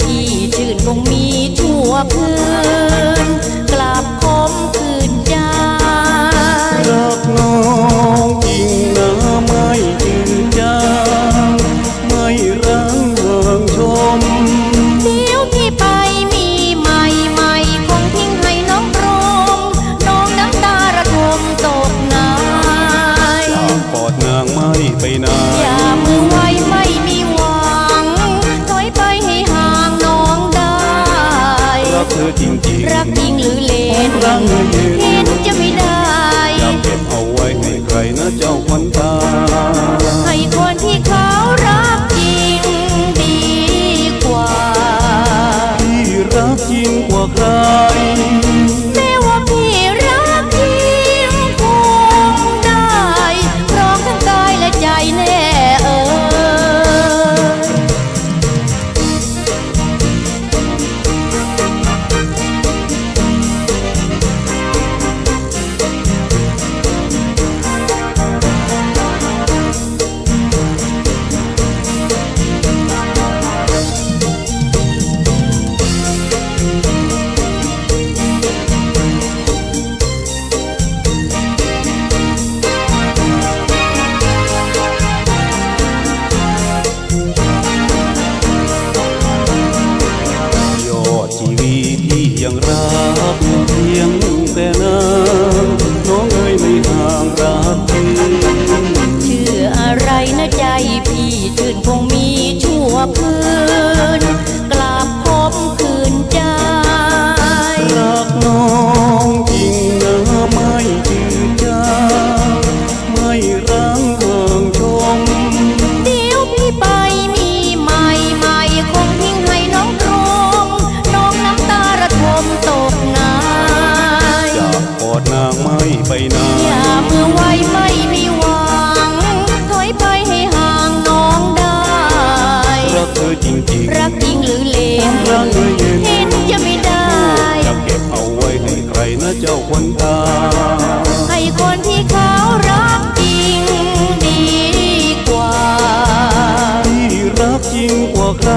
พี่ชื่นคงมีชั่วคืนกลับคมคืนใจรักน้องจริงนะไม่จืดจางไม่รังเริงชม เดี๋ยวพี่ไปมีใหม่ใหม่คงทิ้งให้น้องรมน้องน้ำตาระทมตกนายจากปอดนางไม่ไปไหน รักเธอจริงรักจริงหรือเล่นรักเธอเย็นเห็นจะไม่ได้ๆอยากเก็บเอาไว้ให้ใครนะเจ้าควันตาให้คนที่เขารักจริงดีกว่าที่รักจริงกว่าใคร อะไรนะใจพี่ชื่นคงมีชั่วคืนกลับพบคืนใจ รักน้องจริงนะไม่จืดจางไม่รังเริงชม เดี๋ยวพี่ไปมีใหม่ใหม่คงทิ้งให้น้องตรงน้องน้ำตาระทมตกนายจากปอดนางไม่ไปไหน อย่ามือไว้ไม่ อจริงจริงรักจริงหรือเลวรั้งหยเห็นจะไม่ได้จะเก็บเอาไว้ให้ใครนะเจ้าคนตาให้คนที่เขารักจริงดีกว่าที่รักจริงกว่าใคร